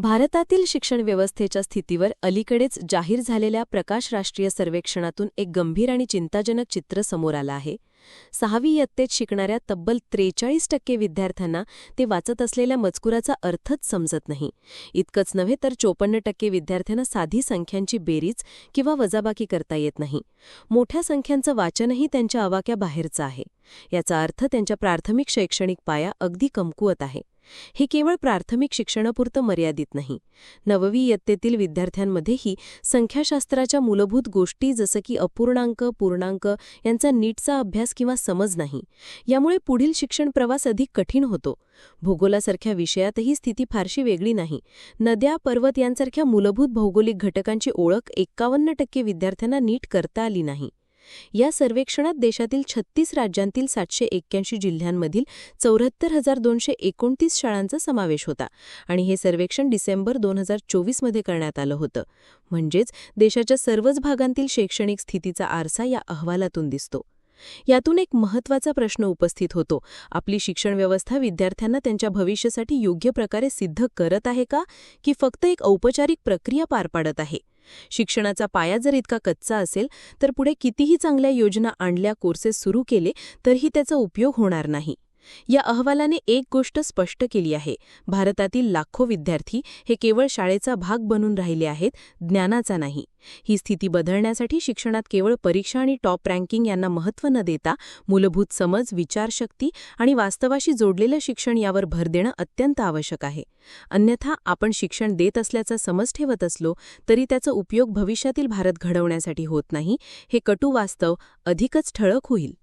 भारतातील शिक्षण व्यवस्थेच्या स्थितीवर अलीकडेच जाहीर झालेल्या प्रकाश राष्ट्रीय सर्वेक्षणातून एक गंभीर आणि चिंताजनक चित्र समोर आलं आहे. सहावी इयत्तेत शिकणाऱ्या तब्बल त्रेचाळीस टक्के विद्यार्थ्यांना ते वाचत असलेल्या मजकुराचा अर्थच समजत नाही. इतकंच नव्हे तर चोपन्न टक्के विद्यार्थ्यांना साधी संख्यांची बेरीज किंवा वजाबाकी करता येत नाही. मोठ्या संख्यांचं वाचनही त्यांच्या आवाक्या बाहेरचं आहे. याचा अर्थ त्यांच्या प्राथमिक शैक्षणिक पाया अगदी कमकुवत आहे. हे केवळ प्राथमिक शिक्षणापुरतं मर्यादित नाही. नववी इयत्तेतील विद्यार्थ्यांमध्येही संख्याशास्त्राच्या मूलभूत गोष्टी जसं की अपूर्णांक पूर्णांक यांचा नीटचा अभ्यास किंवा समज नाही यामुळे पुढील शिक्षण प्रवास अधिक कठीण होतो. भूगोलासारख्या विषयातही स्थिती फारशी वेगळी नाही. नद्या पर्वत यांसारख्या मूलभूत भौगोलिक घटकांची ओळख एक्कावन्न टक्के विद्यार्थ्यांना नीट करता आली नाही. या सर्वेक्षणात देशातील छत्तीस राज्यांतील सातशे एक्क्याऐंशी जिल्ह्यांमधील चौऱ्याहत्तर हजार दोनशे एकोणतीस शाळांचा समावेश होता आणि हे सर्वेक्षण डिसेंबर दोन हजार चोवीसमध्ये करण्यात आलं होतं. म्हणजेच देशाच्या सर्वच भागांतील शैक्षणिक स्थितीचा आरसा या अहवालातून दिसतो. यातून एक महत्त्वाचा प्रश्न उपस्थित होतो. आपली शिक्षण व्यवस्था विद्यार्थ्यांना त्यांच्या भविष्यासाठी योग्य प्रकारे सिद्ध करत आहे का? की फक्त एक औपचारिक प्रक्रिया पार पाडत आहे? शिक्षणाचा पाया जर इतका कच्चा असेल तर पुढे कितीही चांगल्या योजना आणल्या कोर्सेस सुरू केले तरीही त्याचा उपयोग होणार नाही. या अहवालाने एक गोष्ट स्पष्ट केली आहे. भारतातील लाखो विद्यार्थी हे केवळ शाळेचा भाग बनून राहिले आहेत ज्ञानाचा नाही. ही स्थिती बदलण्यासाठी शिक्षणात केवळ परीक्षा आणि टॉप रँकिंग यांना महत्त्व न देता मूलभूत समज विचारशक्ती आणि वास्तवाशी जोडलेलं शिक्षण यावर भर देणं अत्यंत आवश्यक आहे. अन्यथा आपण शिक्षण देत असल्याचा समज ठेवत असलो तरी त्याचा उपयोग भविष्यातील भारत घडवण्यासाठी होत नाही. हे कटू वास्तव अधिकच ठळक होईल.